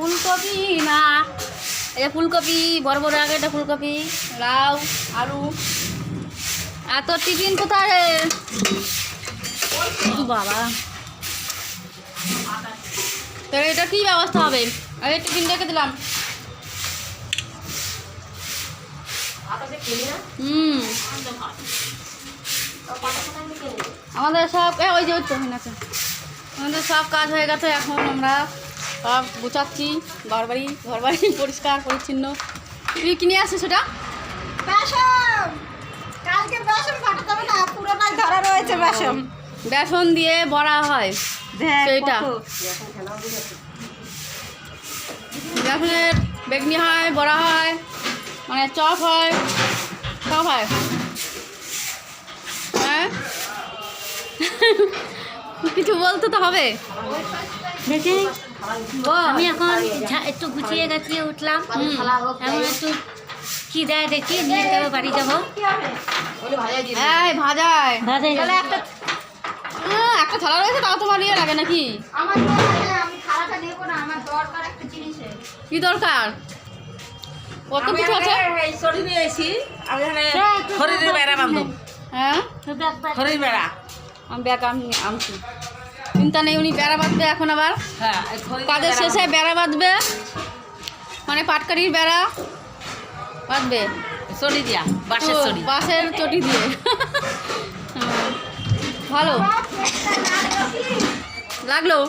ফুলকপি না এই ফুলকপি, বড় বড় আগে একটা ফুলকপি, লাউ, আলু। আর তোর টিফিন কোথায় রে? বাবা। তাহলে এটা কী ব্যবস্থা হবে? এই টিফিন রেখে দিলাম। হুম। আমাদের সব ওই যে আছে। আমাদের সব কাজ হয়ে গেছে এখন আমরা। সব গুছাচ্ছি ঘর বাড়ি ঘর বাড়ি পরিষ্কার পরিচ্ছন্ন। তুই কিনে আসছিস সেটা? বেসন! কালকে বেসন ফাটা না পুরোটাই ধরা রয়েছে বেসন। বেসন দিয়ে বড়া হয় সেইটা। বেসনের বেগনি হয় বড়া হয় মানে চপ হয় সব হয়। হ্যাঁ? কিছু বলতে তো হবে। দেখি। আমি এখন একটু গুছিয়ে গাছিয়ে উঠলাম। এখন একটু কি দেয় দেখি নিয়ে যাব বাড়ি যাব। ভাজায় একটা থালা রয়েছে তাও তোমার ইয়ে লাগে নাকি? আমার দরকার আমি খারাপটা নেব না আমার দরকার একটা জিনিসের কি দরকার? কত কিছু আছে? সরি নিয়ে আমি এখানে বেড়া বান্ধব হ্যাঁ? খরির বেড়া। আমি ব্যাগ আমি আনছি। চিন্তা নেই উনি বেড়া বাঁধবে এখন আবার। হ্যাঁ কাজের শেষে বেড়া বাঁধবে। মানে পাটকারির বেড়া বাঁধবে। দিয়া বাসের চটি দিয়ে। ভালো। লাগল?